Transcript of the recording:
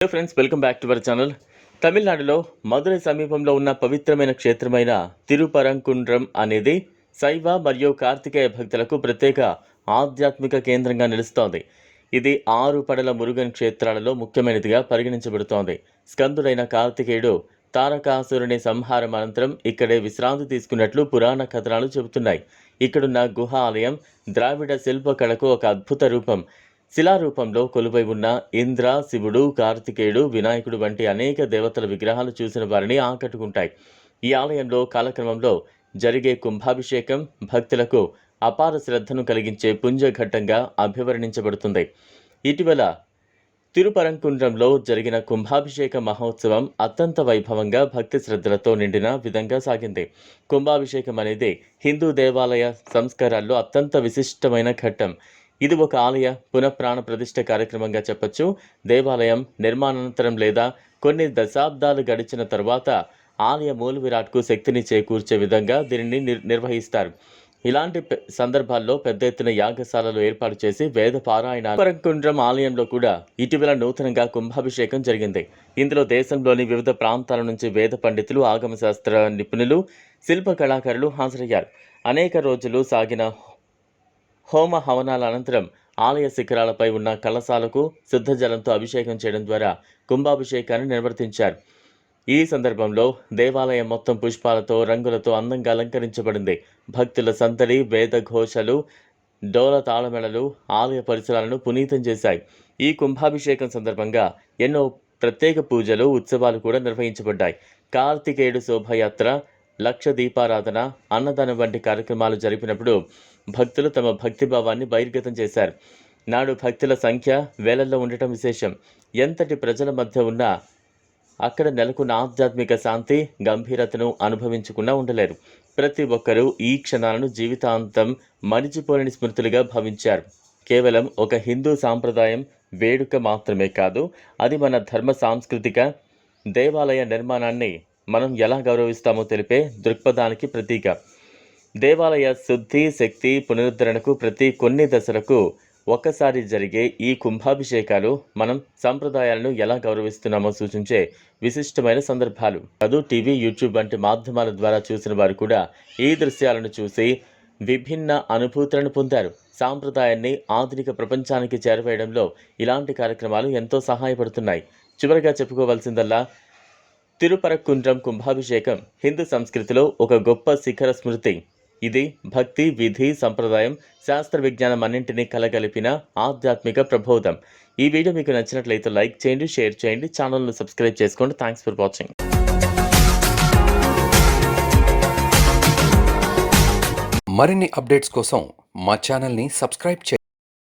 Hello friends welcome back to our channel తమిళనాడులో మధురై సమీపంలో ఉన్న పవిత్రమైన క్షేత్రమైన తిరుపరంకుండ్రం అనేది శైవ మరియు కార్తికేయ భక్తులకు ప్రత్యేక ఆధ్యాత్మిక కేంద్రంగా నిలుస్తోంది. ఇది ఆరు పడల మురుగన్ క్షేత్రాలలో ముఖ్యమైనదిగా పరిగణించబడుతోంది. స్కందుడైన కార్తికేయుడు తారకాసురుని సంహారం అనంతరం ఇక్కడే విశ్రాంతి తీసుకున్నట్లు పురాణ కథనాలు చెబుతున్నాయి. ఇక్కడున్న గుహ ఆలయం ద్రావిడ శిల్పకళకు ఒక అద్భుత రూపం. శిలారూపంలో కొలువై ఉన్న ఇంద్ర శివుడు కార్తికేయుడు వినాయకుడు వంటి అనేక దేవతల విగ్రహాలు చూసిన వారిని ఆకట్టుకుంటాయి. ఈ ఆలయంలో కాలక్రమంలో జరిగే కుంభాభిషేకం భక్తులకు అపార శ్రద్ధను కలిగించే పుంజఘట్టంగా అభివర్ణించబడుతుంది. ఇటీవల తిరుపరంకుండ్రంలో జరిగిన కుంభాభిషేక మహోత్సవం అత్యంత వైభవంగా భక్తి శ్రద్ధలతో నిండిన విధంగా సాగింది. కుంభాభిషేకం అనేది హిందూ దేవాలయ సంస్కారాల్లో అత్యంత విశిష్టమైన ఘట్టం. ఇది ఒక ఆలయ పునఃప్రాణ ప్రతిష్ఠ కార్యక్రమంగా చెప్పొచ్చు. దేవాలయం నిర్మాణానంతరం లేదా కొన్ని దశాబ్దాలు గడిచిన తర్వాత ఆలయ మూల విరాట్కు శక్తిని చేకూర్చే విధంగా దీనిని నిర్- నిర్వహిస్తారు. ఇలాంటి సందర్భాల్లో పెద్ద ఎత్తున యాగశాలలు ఏర్పాటు చేసి వేద పారాయణ పరకుండ్రం ఆలయంలో కూడా ఇటీవల నూతనంగా కుంభాభిషేకం జరిగింది. ఇందులో దేశంలోని వివిధ ప్రాంతాల నుంచి వేద పండితులు ఆగమశాస్త్ర నిపుణులు శిల్ప కళాకారులు హాజరయ్యారు. అనేక రోజులు సాగిన హోమ హవనాల అనంతరం ఆలయ శిఖరాలపై ఉన్న కళశాలకు శుద్ధజలంతో అభిషేకం చేయడం ద్వారా కుంభాభిషేకాన్ని నిర్వర్తించారు. ఈ సందర్భంలో దేవాలయం మొత్తం పుష్పాలతో రంగులతో అందంగా అలంకరించబడింది. భక్తుల సందడి వేదఘోషలు డోల తాళమెళలు ఆలయ పరిసరాలను పునీతం చేశాయి. ఈ కుంభాభిషేకం సందర్భంగా ఎన్నో ప్రత్యేక పూజలు ఉత్సవాలు కూడా నిర్వహించబడ్డాయి. కార్తికేయుడు శోభయాత్ర లక్ష దీపారాధన అన్నదానం వంటి కార్యక్రమాలు జరిపినప్పుడు భక్తులు తమ భక్తిభావాన్ని బహిర్గతం చేశారు. నాడు భక్తుల సంఖ్య వేలల్లో ఉండటం విశేషం. ఎంతటి ప్రజల మధ్య ఉన్నా అక్కడ నెలకొన్న ఆధ్యాత్మిక శాంతి గంభీరతను అనుభవించకుండా ఉండలేరు. ప్రతి ఒక్కరూ ఈ క్షణాలను జీవితాంతం మరిచిపోలేని స్మృతులుగా భావించారు. కేవలం ఒక హిందూ సాంప్రదాయం వేడుక మాత్రమే కాదు అది మన ధర్మ సాంస్కృతిక దేవాలయ నిర్మాణాన్ని మనం ఎలా గౌరవిస్తామో తెలిపే దృక్పథానికి ప్రతీక. దేవాలయ శుద్ధి శక్తి పునరుద్ధరణకు ప్రతి కొన్ని దశలకు ఒక్కసారి జరిగే ఈ కుంభాభిషేకాలు మనం సంప్రదాయాలను ఎలా గౌరవిస్తున్నామో సూచించే విశిష్టమైన సందర్భాలు. అదు టీవీ యూట్యూబ్ వంటి మాధ్యమాల ద్వారా చూసిన వారు కూడా ఈ దృశ్యాలను చూసి విభిన్న అనుభూతులను పొందారు. సాంప్రదాయాన్ని ఆధునిక ప్రపంచానికి చేరవేయడంలో ఇలాంటి కార్యక్రమాలు ఎంతో సహాయపడుతున్నాయి. చివరిగా చెప్పుకోవాల్సిందల్లా తిరుపరకుండ్రం కుంభాభిషేకం హిందూ సంస్కృతిలో ఒక గొప్ప శిఖర స్మృతి. ఇది భక్తి విధి సంప్రదాయం శాస్త్ర విజ్ఞానం అన్నింటినీ కలగలిపిన ఆధ్యాత్మిక ప్రబోధం. ఈ వీడియో మీకు నచ్చినట్లయితే లైక్ చేయండి షేర్ చేయండి ఛానల్ను సబ్స్క్రైబ్ చేసుకోండి. థ్యాంక్స్ ఫర్ వాచింగ్ మరిన్ని అప్డేట్స్ కోసం మా ఛానల్ని సబ్స్క్రైబ్ చేయండి.